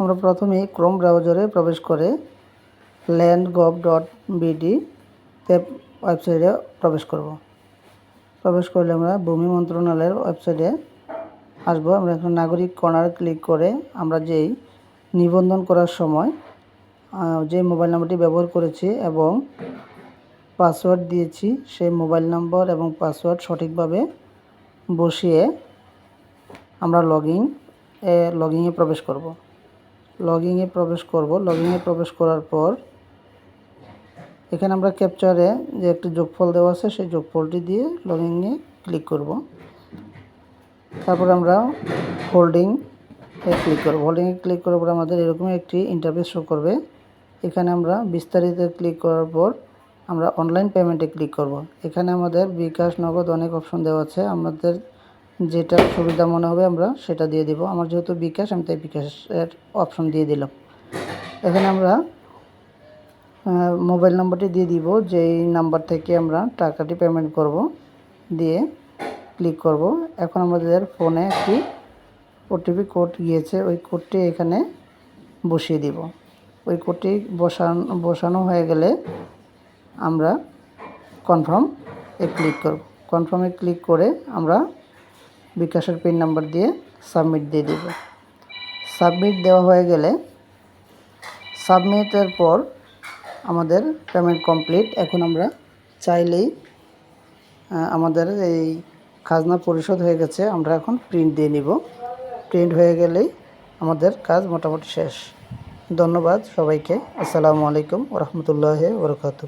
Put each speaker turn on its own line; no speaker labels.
আমরা প্রথমেই ক্রোম ব্রাউজারে প্রবেশ করে ল্যান্ড গভ ডট বিডি ওয়েবসাইটে প্রবেশ করব। প্রবেশ করলে আমরা ভূমি মন্ত্রণালয়ের ওয়েবসাইটে আসব। আমরা এখন নাগরিক কর্নার ক্লিক করে আমরা যেই নিবন্ধন করার সময় যে মোবাইল নাম্বারটি ব্যবহার করেছি এবং পাসওয়ার্ড দিয়েছি, সেই মোবাইল নম্বর এবং পাসওয়ার্ড সঠিকভাবে বসিয়ে আমরা লগ ইন এ লগইনে প্রবেশ করব। লগইনে প্রবেশ করব। লগিংয়ে প্রবেশ করার পর এখানে আমরা ক্যাপচারে যে একটি যোগফল দেওয়া আছে, সেই যোগফলটি দিয়ে লগইনে ক্লিক করব। তারপর আমরা হোল্ডিং এ ক্লিক করব। হোল্ডিংয়ে ক্লিক করার পর আমাদের এরকম একটি ইন্টারফেস শো করবে। এখানে আমরা বিস্তারিত ক্লিক করার পর আমরা অনলাইন পেমেন্টে ক্লিক করব। এখানে আমাদের বিকাশ, নগদ অনেক অপশন দেওয়া আছে। আমাদের যেটা সুবিধা মনে হবে আমরা সেটা দিয়ে দিব। আমার যেহেতু বিকাশ, আমি তাই বিকাশের অপশন দিয়ে দিলাম। এখানে আমরা মোবাইল নাম্বারটি দিয়ে দিব, যেই নাম্বার থেকে আমরা টাকাটি পেমেন্ট করব, দিয়ে ক্লিক করব। এখন আমাদের ফোনে একটি ওটিপি কোড গিয়েছে, ওই কোডটি এখানে বসিয়ে দিব। ওই কোডটি বসানো বসানো হয়ে গেলে আমরা কনফার্ম এ ক্লিক করব। কনফার্মে ক্লিক করে আমরা বিকাশের পিন নাম্বার দিয়ে সাবমিট দিয়ে দেব। সাবমিট দেওয়া হয়ে গেলে সাবমিটের পর আমাদের পেমেন্ট কমপ্লিট এখন আমরা চাইলেই আমাদের এই খাজনা পরিশোধ হয়ে গেছে। আমরা এখন প্রিন্ট দিয়ে নিব। প্রিন্ট হয়ে গেলেই আমাদের কাজ মোটামুটি শেষ। ধন্যবাদ সবাইকে। আসসালামু আলাইকুম রহমতুল্লাহ বরকাতু